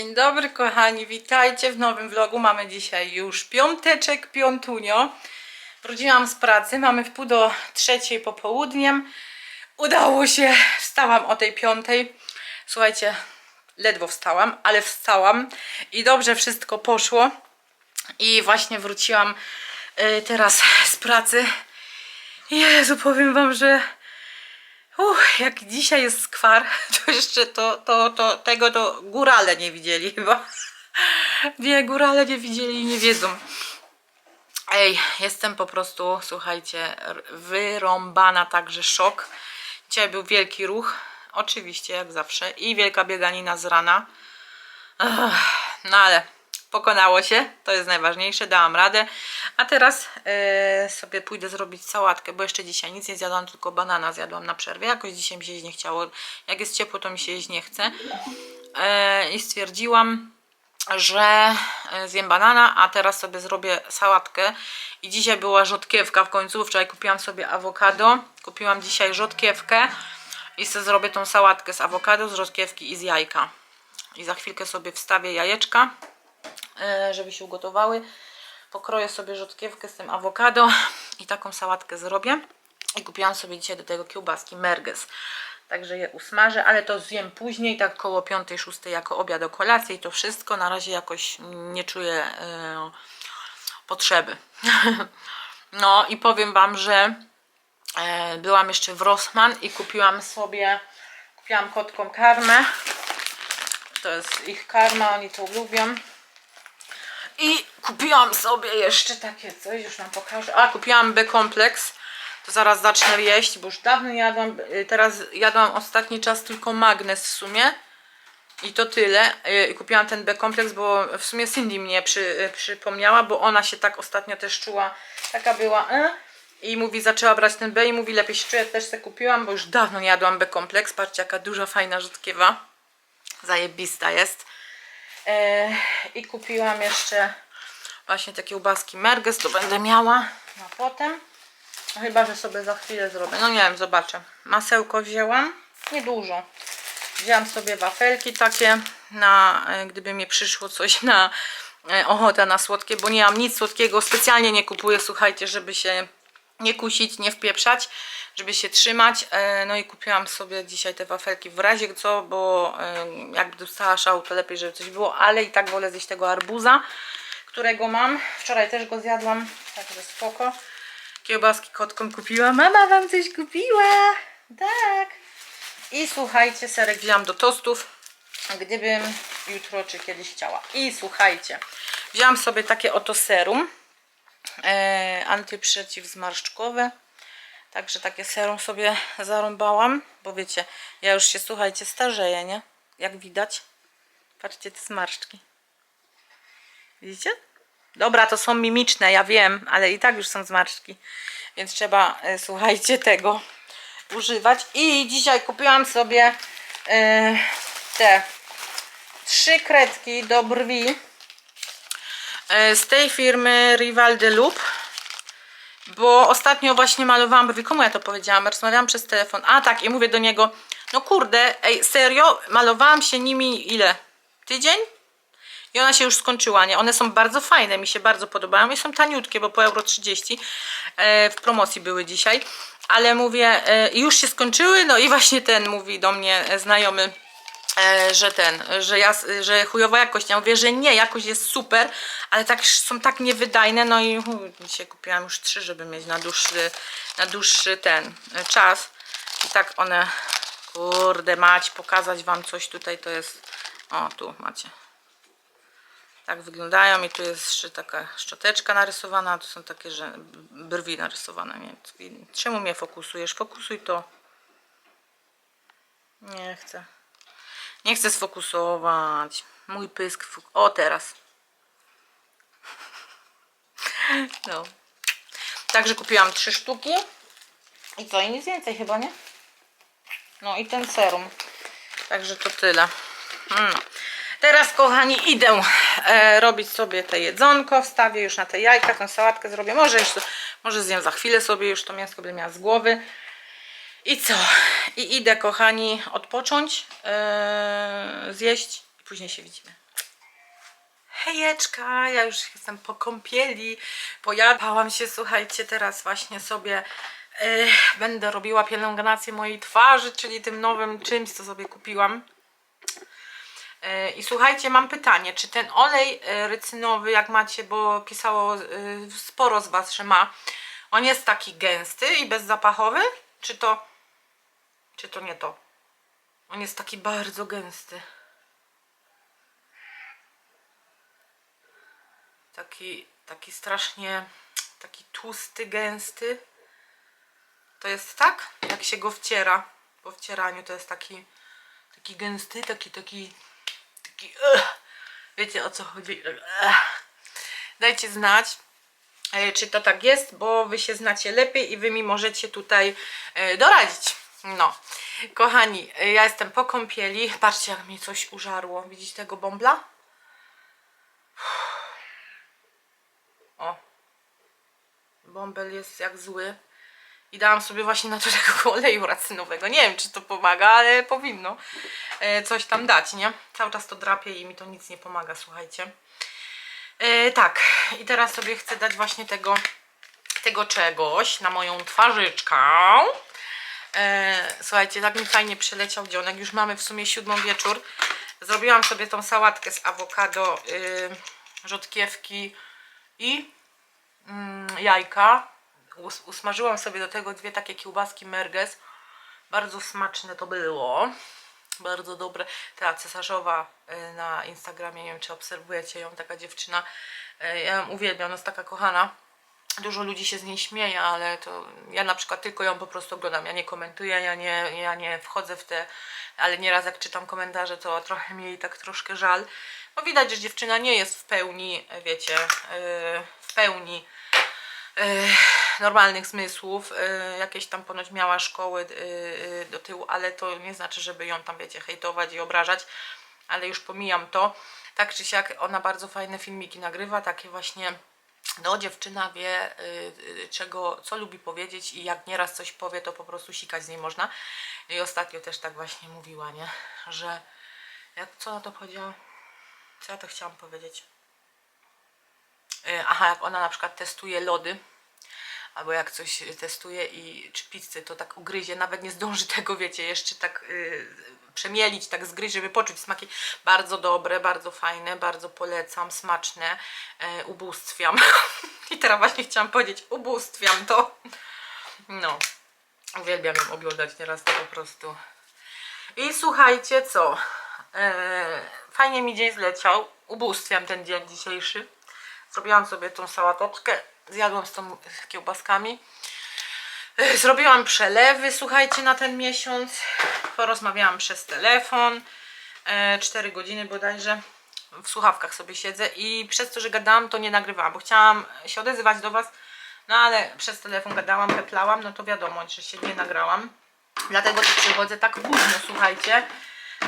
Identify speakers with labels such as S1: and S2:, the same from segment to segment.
S1: Dzień dobry kochani, witajcie w nowym vlogu. Mamy dzisiaj już piąteczek, piątunio. Wróciłam z pracy, mamy w pół do trzeciej popołudniem. Udało się, wstałam o tej piątej. Słuchajcie, ledwo wstałam, ale wstałam i dobrze wszystko poszło. I właśnie wróciłam y, teraz z pracy. Jezu, powiem wam, że Uff, jak dzisiaj jest skwar, to jeszcze to, to, to tego to górale nie widzieli chyba. Nie, górale nie widzieli i nie wiedzą. Ej, jestem po prostu, słuchajcie, wyrąbana, także szok. Dzisiaj był wielki ruch, oczywiście, jak zawsze, i wielka bieganina z rana. Ach, no ale pokonało się, to jest najważniejsze, dałam radę. A teraz e, sobie pójdę zrobić sałatkę, bo jeszcze dzisiaj nic nie zjadłam, tylko banana zjadłam na przerwie. Jakoś dzisiaj mi się jeść nie chciało. Jak jest ciepło, to mi się jeść nie chce. E, I stwierdziłam, że e, zjem banana, a teraz sobie zrobię sałatkę. I dzisiaj była rzodkiewka w końcu. Wczoraj kupiłam sobie awokado. Kupiłam dzisiaj rzodkiewkę i sobie zrobię tą sałatkę z awokado, z rzodkiewki i z jajka. I za chwilkę sobie wstawię jajeczka, żeby się ugotowały. Pokroję sobie rzodkiewkę z tym awokado i taką sałatkę zrobię. I kupiłam sobie dzisiaj do tego kiełbaski merges. Także je usmażę, ale to zjem później, tak koło 5-6 jako obiad o kolację i to wszystko. Na razie jakoś nie czuję e, potrzeby. no i powiem Wam, że e, byłam jeszcze w Rossmann i kupiłam sobie, kupiłam kotkom karmę. To jest ich karma, oni to lubią. I kupiłam sobie jeszcze takie coś, już Wam pokażę. A, kupiłam B-kompleks. To zaraz zacznę jeść, bo już dawno jadłam. y, Teraz jadłam ostatni czas tylko magnes w sumie. I to tyle. Y, I kupiłam ten B-kompleks, bo w sumie Cindy mnie przy, y, przypomniała, bo ona się tak ostatnio też czuła. Taka była. Y, I mówi, zaczęła brać ten B i mówi, lepiej się czuję. Też sobie kupiłam, bo już dawno jadłam B-kompleks. Patrzcie, jaka duża, fajna rzodkiewa. Zajebista jest. E, I kupiłam jeszcze właśnie te kiełbaski merges, to będę miała na potem. No Chyba, że sobie za chwilę zrobię. No nie wiem, zobaczę. Masełko wzięłam, niedużo. Wzięłam sobie wafelki takie, na, e, gdyby mi przyszło coś na e, ochotę na słodkie, bo nie mam nic słodkiego, specjalnie nie kupuję, słuchajcie, żeby się nie kusić, nie wpieprzać, żeby się trzymać. E, No i kupiłam sobie dzisiaj te wafelki w razie co, bo e, jakby dostała szału, to lepiej, żeby coś było, ale i tak wolę zjeść tego arbuza, którego mam. Wczoraj też go zjadłam, także spoko. Kiełbaski kotkom kupiłam. Mama wam coś kupiła! Tak! I słuchajcie, serek wzięłam do tostów, gdybym jutro czy kiedyś chciała. I słuchajcie, wzięłam sobie takie oto serum e, antyprzeciwzmarszczkowe. Także takie serum sobie zarąbałam, bo wiecie, ja już się, słuchajcie, starzeję, nie? Jak widać. Patrzcie te zmarszczki. Widzicie? Dobra, to są mimiczne, ja wiem, ale i tak już są zmarszczki. Więc trzeba, e, słuchajcie, tego używać. I dzisiaj kupiłam sobie e, te trzy kredki do brwi z tej firmy Rival de Loop. Bo ostatnio właśnie malowałam brwi. Komu ja to powiedziałam? Rozmawiałam przez telefon. A tak, i mówię do niego, no kurde, ej, serio, malowałam się nimi ile? Tydzień? I ona się już skończyła, nie? One są bardzo fajne, mi się bardzo podobają i są taniutkie, bo po euro 30 e, w promocji były dzisiaj. Ale mówię, e, już się skończyły, no i właśnie ten mówi do mnie e, znajomy, e, że ten, że ja, że chujowa jakość. Ja mówię, że nie, jakość jest super, ale tak są tak niewydajne, no i dzisiaj kupiłam już trzy, żeby mieć na dłuższy, na dłuższy ten e, czas. I tak one, kurde mać, pokazać wam coś tutaj, to jest, o tu macie. Tak wyglądają i tu jest jeszcze taka szczoteczka narysowana, tu są takie, że brwi narysowane. Nie, czemu mnie fokusujesz? Fokusuj to. Nie chcę. Nie chcę sfokusować. Mój pysk. O, teraz. No. Także kupiłam trzy sztuki. I co? I nic więcej chyba, nie? No i ten serum. Także to tyle. No. Teraz, kochani, idę e, robić sobie te jedzonko. Wstawię już na te jajka, tę sałatkę zrobię. Może jeszcze, może zjem za chwilę sobie już to mięsko będę miała z głowy. I co? I idę, kochani, odpocząć, e, zjeść i później się widzimy. Hejeczka, ja już jestem po kąpieli, pojadłam się, słuchajcie, teraz właśnie sobie e, będę robiła pielęgnację mojej twarzy, czyli tym nowym czymś, co sobie kupiłam. E, I słuchajcie, mam pytanie, czy ten olej rycynowy, jak macie, bo pisało sporo z Was, że ma, on jest taki gęsty i bezzapachowy? Czy to, czy to nie to? On jest taki bardzo gęsty. Taki, taki strasznie, taki tłusty, gęsty. To jest tak, jak się go wciera. Po wcieraniu to jest taki, taki gęsty, taki, taki, taki, wiecie o co chodzi. Dajcie znać, e, czy to tak jest, bo wy się znacie lepiej i wy mi możecie tutaj e, doradzić. No, kochani, e, ja jestem po kąpieli. Patrzcie, jak mnie coś użarło. Widzicie tego bąbla? O. Bąbel jest jak zły. I dałam sobie właśnie na to tego oleju racynowego. Nie wiem, czy to pomaga, ale powinno e, coś tam dać, nie? Cały czas to drapie i mi to nic nie pomaga, słuchajcie. E, tak, i teraz sobie chcę dać właśnie tego, tego czegoś na moją twarzyczkę. E, słuchajcie, tak mi fajnie przyleciał dzionek. Już mamy w sumie siódmą wieczór. Zrobiłam sobie tą sałatkę z awokado, y, rzodkiewki i mm, jajka. Us, usmażyłam sobie do tego dwie takie kiełbaski merges. Bardzo smaczne to było. Bardzo dobre. Ta cesarzowa y, na Instagramie, nie wiem czy obserwujecie ją, taka dziewczyna. Y, Ja ją uwielbiam, ona jest taka kochana. Dużo ludzi się z niej śmieje, ale to ja na przykład tylko ją po prostu oglądam. Ja nie komentuję, ja nie, ja nie wchodzę w te, ale nieraz jak czytam komentarze, to trochę mi jej tak troszkę żal. Bo widać, że dziewczyna nie jest w pełni, wiecie, yy, w pełni yy, normalnych zmysłów. Yy, jakieś tam ponoć miała szkoły yy, do tyłu, ale to nie znaczy, żeby ją tam, wiecie, hejtować i obrażać. Ale już pomijam to. Tak czy siak, ona bardzo fajne filmiki nagrywa, takie właśnie no dziewczyna wie y, y, czego, co lubi powiedzieć i jak nieraz coś powie, to po prostu sikać z niej można. I ostatnio też tak właśnie mówiła, nie? Że jak, co ona to powiedziała? Co ja to chciałam powiedzieć? Y, Aha, jak ona na przykład testuje lody, albo jak coś testuje i czy pizzę, to tak ugryzie, nawet nie zdąży tego, wiecie, jeszcze tak y, przemielić, tak zgryźć, żeby poczuć smaki. Bardzo dobre, bardzo fajne, bardzo polecam, smaczne, y, ubóstwiam. I teraz właśnie chciałam powiedzieć, ubóstwiam to. No, uwielbiam ją oglądać nieraz to po prostu. I słuchajcie, co? E, fajnie mi dzień zleciał. Ubóstwiam ten dzień dzisiejszy. Zrobiłam sobie tą sałateczkę. Zjadłam z tą kiełbaskami. E, Zrobiłam przelewy, słuchajcie, na ten miesiąc. Porozmawiałam przez telefon. 4 godziny bodajże. W słuchawkach sobie siedzę i przez to, że gadałam, to nie nagrywałam, bo chciałam się odezwać do Was. No ale przez telefon gadałam, peplałam, no to wiadomo, że się nie nagrałam. Dlatego tu przychodzę tak późno, słuchajcie.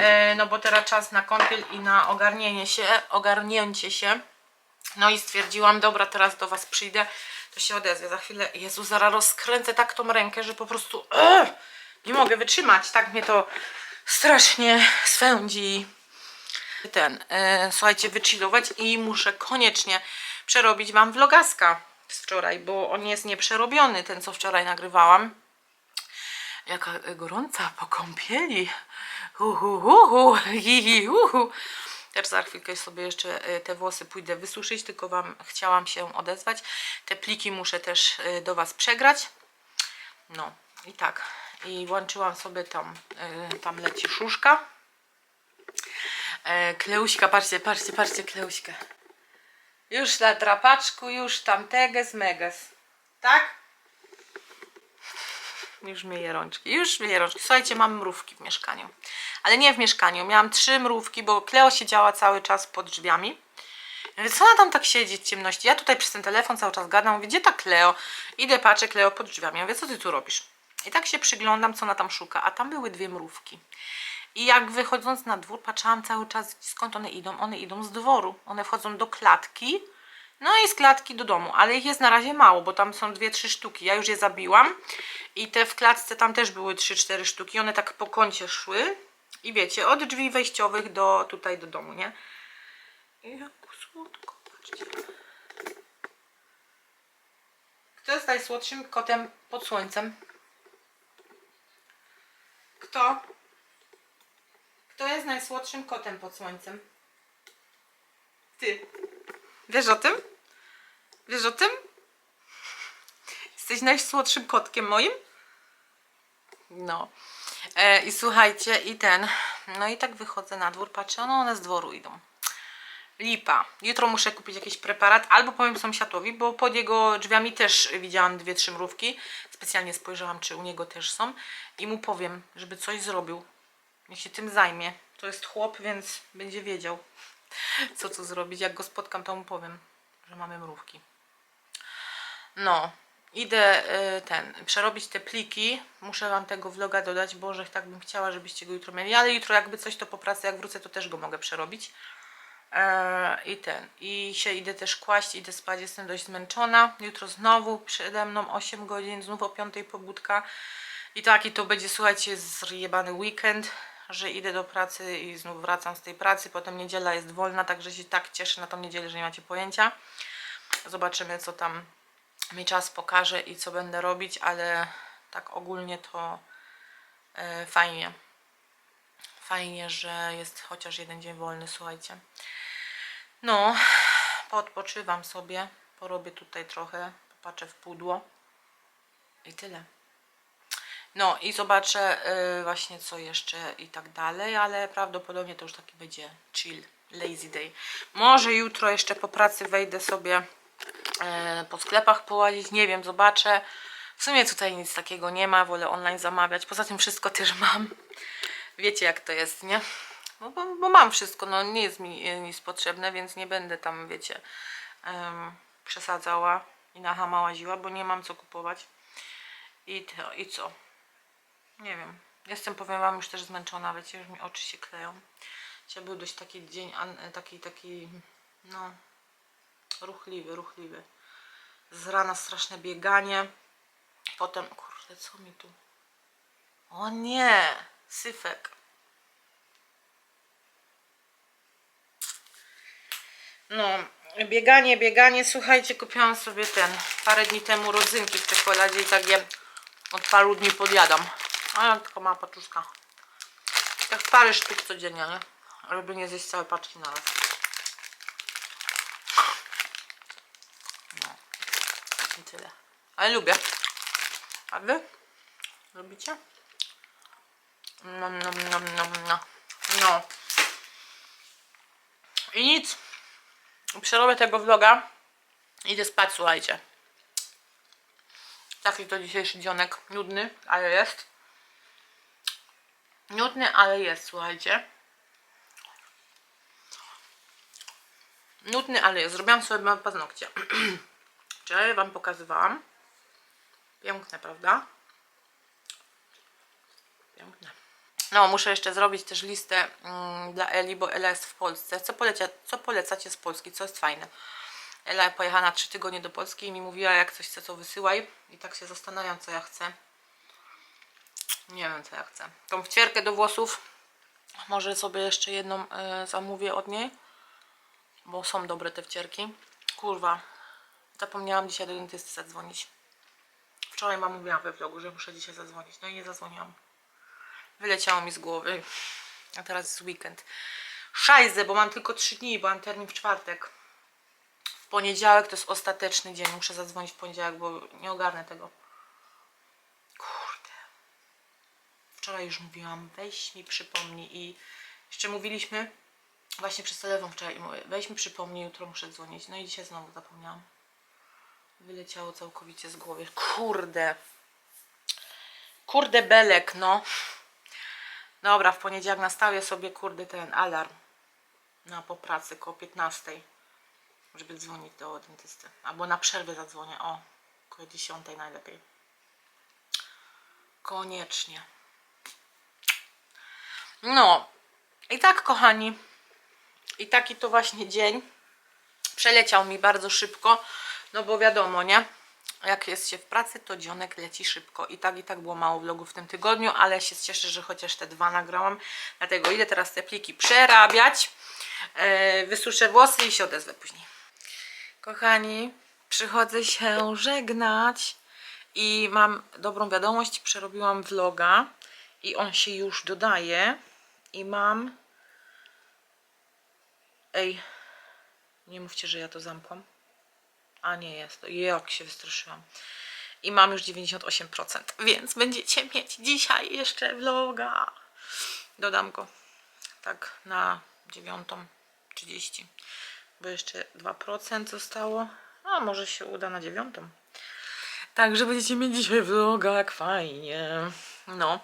S1: E, No bo teraz czas na kąpiel i na ogarnienie się, ogarnięcie się. No i stwierdziłam, dobra, teraz do Was przyjdę, to się odezwę za chwilę. Jezu, zaraz rozkręcę tak tą rękę, że po prostu ugh, nie mogę wytrzymać. Tak mnie to strasznie swędzi. Ten, e, słuchajcie, wychillować i muszę koniecznie przerobić Wam vlogaska z wczoraj, bo on jest nieprzerobiony, ten co wczoraj nagrywałam. Jaka gorąca po kąpieli. Hu, hu, hu, hu, hi, hi, hu, hu. Też za chwilkę sobie jeszcze e, te włosy pójdę wysuszyć, tylko Wam chciałam się odezwać. Te pliki muszę też e, do Was przegrać. No i tak. I włączyłam sobie tam, e, tam leci szuszka. E, Kleuśka, patrzcie, patrzcie, patrzcie, Kleuśkę. Już na drapaczku, już tam teges meges. Tak? Już myję rączki, już myję rączki. Słuchajcie, mam mrówki w mieszkaniu. Ale nie w mieszkaniu, miałam trzy mrówki, bo Kleo siedziała cały czas pod drzwiami. Co ona tam tak siedzi w ciemności? Ja tutaj przez ten telefon cały czas gadam, mówię, gdzie ta Kleo? Idę, patrzę, Kleo pod drzwiami. Ja mówię, co ty tu robisz? I tak się przyglądam, co ona tam szuka, a tam były dwie mrówki. I jak wychodząc na dwór, patrzyłam cały czas, skąd one idą. One idą z dworu. One wchodzą do klatki, no i z klatki do domu, ale ich jest na razie mało, bo tam są dwie, trzy sztuki. Ja już je zabiłam i te w klatce tam też były trzy, cztery sztuki. One tak po kącie szły i wiecie, od drzwi wejściowych do tutaj do domu, nie? I jak słodko, patrzcie. Kto jest najsłodszym kotem pod słońcem? Kto? Kto jest najsłodszym kotem pod słońcem? Ty. Wiesz o tym? Wiesz o tym? Jesteś najsłodszym kotkiem moim? No. E, I słuchajcie, i ten. No i tak wychodzę na dwór, patrzę, no one z dworu idą. Lipa. Jutro muszę kupić jakiś preparat, albo powiem sąsiadowi, bo pod jego drzwiami też widziałam dwie, trzy mrówki. Specjalnie spojrzałam, czy u niego też są. I mu powiem, żeby coś zrobił. Niech się tym zajmie. To jest chłop, więc będzie wiedział, co tu zrobić. Jak go spotkam, to mu powiem, że mamy mrówki. No, idę y, ten, przerobić te pliki. Muszę wam tego vloga dodać. Boże, tak bym chciała, żebyście go jutro mieli. Ale jutro jakby coś, to po pracy jak wrócę, to też go mogę przerobić. E, I ten. I się idę też kłaść, idę spać, jestem dość zmęczona. Jutro znowu przede mną 8 godzin, znów o 5 pobudka. I taki to będzie, słuchajcie, zjebany weekend, że idę do pracy i znów wracam z tej pracy. Potem niedziela jest wolna, także się tak cieszę na tą niedzielę, że nie macie pojęcia. Zobaczymy, co tam mi czas pokaże i co będę robić, ale tak ogólnie to e, fajnie. Fajnie, że jest chociaż jeden dzień wolny, słuchajcie. No, poodpoczywam sobie, porobię tutaj trochę, popatrzę w pudło i tyle. No i zobaczę y, właśnie co jeszcze i tak dalej, ale prawdopodobnie to już taki będzie chill, lazy day. Może jutro jeszcze po pracy wejdę sobie y, po sklepach połazić, nie wiem, zobaczę. W sumie tutaj nic takiego nie ma, wolę online zamawiać. Poza tym wszystko też mam. Wiecie jak to jest, nie? No bo, bo mam wszystko, no nie jest mi e, nic potrzebne, więc nie będę tam, wiecie, em, przesadzała i na hama łaziła, bo nie mam co kupować. I, to, I co? Nie wiem. Jestem, powiem wam, już też zmęczona, wiecie, już mi oczy się kleją. Dzisiaj był dość taki dzień, an- taki, taki, no, ruchliwy, ruchliwy. Z rana straszne bieganie. Potem, kurde, co mi tu? O nie! Syfek. No, bieganie, bieganie. Słuchajcie, kupiłam sobie ten parę dni temu rodzynki w czekoladzie i tak je od paru dni podjadam. A ja tylko mała paczuszka. Tak parę sztuk codziennie, nie? Żeby nie zjeść całej paczki na raz. No. I tyle. Ale lubię. A wy? Lubicie? No, no, no, no, no. No. I nic. Przerobię tego vloga. Idę spać, słuchajcie. Taki to dzisiejszy dzionek. Nudny, ale jest. Nudny, ale jest, słuchajcie. Nudny, ale jest. Zrobiłam sobie paznokcie. Wczoraj wam pokazywałam. Piękne, prawda? Piękne. No, muszę jeszcze zrobić też listę mm, dla Eli, bo Ela jest w Polsce. Co, polecia, co polecacie z Polski? Co jest fajne? Ela pojechała na 3 tygodnie do Polski i mi mówiła, jak coś chce, to wysyłaj. I tak się zastanawiam, co ja chcę. Nie wiem, co ja chcę. Tą wcierkę do włosów może sobie jeszcze jedną e, zamówię od niej, bo są dobre te wcierki. Kurwa, zapomniałam dzisiaj do dentysty zadzwonić. Wczoraj mam mówiłam we vlogu, że muszę dzisiaj zadzwonić. No i nie zadzwoniłam. Wyleciało mi z głowy. A teraz jest weekend. Szajzę, bo mam tylko 3 dni, bo mam termin w czwartek. W poniedziałek to jest ostateczny dzień. Muszę zadzwonić w poniedziałek, bo nie ogarnę tego. Kurde. Wczoraj już mówiłam, weź mi przypomnij i jeszcze mówiliśmy właśnie przez telefon wczoraj i mówię, weź mi przypomnij, jutro muszę dzwonić. No i dzisiaj znowu zapomniałam. Wyleciało całkowicie z głowy. Kurde. Kurde belek, no. Dobra, w poniedziałek nastawię sobie, kurde, ten alarm. Na po pracy, koło 15. Żeby dzwonić do dentysty. Albo na przerwę zadzwonię, o. Koło 10 najlepiej. Koniecznie. No. I tak, kochani. I taki to właśnie dzień. Przeleciał mi bardzo szybko. No bo wiadomo, nie? Jak jest się w pracy, to dzionek leci szybko. I tak, i tak było mało vlogów w tym tygodniu, ale się cieszę, że chociaż te dwa nagrałam. Dlatego idę teraz te pliki przerabiać. E, wysuszę włosy i się odezwę później. Kochani, przychodzę się żegnać i mam dobrą wiadomość, przerobiłam vloga i on się już dodaje i mam. Ej nie mówcie, że ja to zamkłam. A nie jest, jak się wystraszyłam. I mam już 98%, więc będziecie mieć dzisiaj jeszcze vloga. Dodam go tak na 9.30 bo jeszcze 2% zostało. A może się uda na dziewiątą. Także będziecie mieć dzisiaj vloga, jak fajnie. No.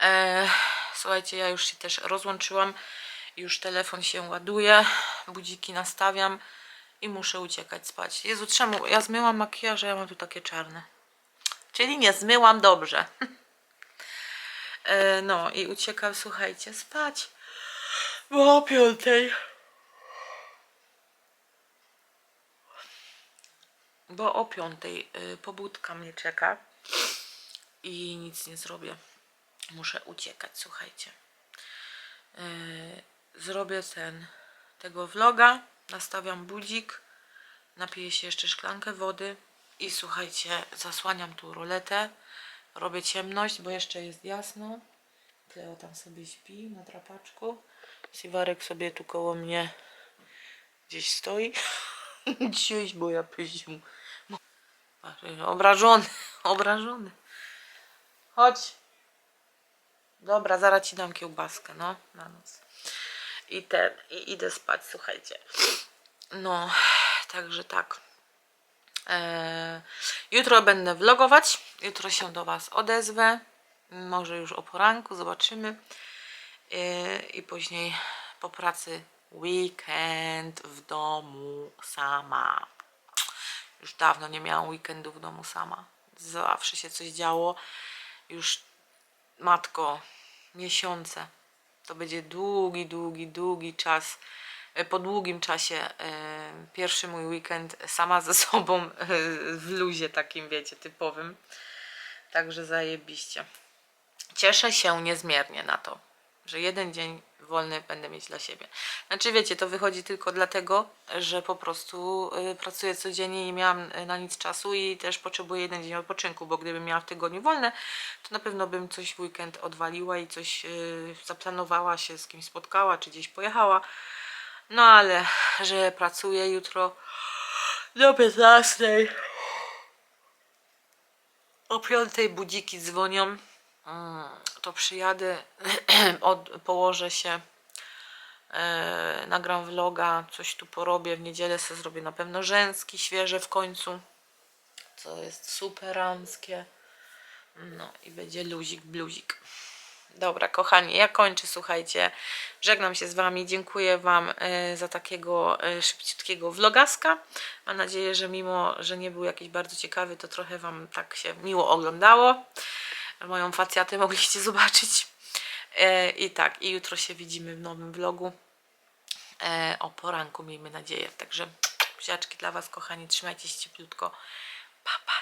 S1: E, słuchajcie, ja już się też rozłączyłam. Już telefon się ładuje. Budziki nastawiam. I muszę uciekać spać. Jezu, czemu? Ja zmyłam makijaż, a ja mam tu takie czarne. Czyli nie zmyłam dobrze. E, no i uciekam, słuchajcie, spać. Bo o piątej. bo o piątej y, pobudka mnie czeka i nic nie zrobię. Muszę uciekać, słuchajcie. Y, zrobię ten, tego vloga, nastawiam budzik, napiję się jeszcze szklankę wody i słuchajcie, zasłaniam tu roletę, robię ciemność, bo jeszcze jest jasno. Kleo tam sobie śpi na drapaczku. Siwarek sobie tu koło mnie gdzieś stoi. Gdzieś, bo ja pyziu. Obrażony, obrażony. Chodź. Dobra, zaraz ci dam kiełbaskę, no, na noc. I ten, i idę spać, słuchajcie. No, także tak. Eee, jutro będę vlogować. Jutro się do Was odezwę. Może już o poranku, zobaczymy. Eee, I później po pracy weekend w domu sama. Już dawno nie miałam weekendu w domu sama. Zawsze się coś działo. Już matko, miesiące. To będzie długi, długi, długi czas. E, Po długim czasie e, pierwszy mój weekend sama ze sobą e, w luzie takim, wiecie, typowym. Także zajebiście. Cieszę się niezmiernie na to, że jeden dzień wolny będę mieć dla siebie. Znaczy wiecie, to wychodzi tylko dlatego, że po prostu y, pracuję codziennie i miałam y, na nic czasu i też potrzebuję jeden dzień odpoczynku, bo gdybym miała w tygodniu wolne, to na pewno bym coś w weekend odwaliła i coś y, zaplanowała się, z kimś spotkała, czy gdzieś pojechała. No ale, że pracuję jutro do 15. O 5 budziki dzwonią. Mm, to przyjadę, od, położę się, e, nagram vloga, coś tu porobię, w niedzielę sobie zrobię na pewno rzęski, świeże w końcu, co jest superanckie. No i będzie luzik, bluzik. Dobra, kochani, ja kończę, słuchajcie. Żegnam się z Wami. Dziękuję Wam e, za takiego e, szybciutkiego vlogaska. Mam nadzieję, że mimo, że nie był jakiś bardzo ciekawy, to trochę Wam tak się miło oglądało. Moją facjatę mogliście zobaczyć. E, I tak, i jutro się widzimy w nowym vlogu. E, o poranku, miejmy nadzieję. Także buziaczki dla Was, kochani. Trzymajcie się cieplutko. Pa, pa,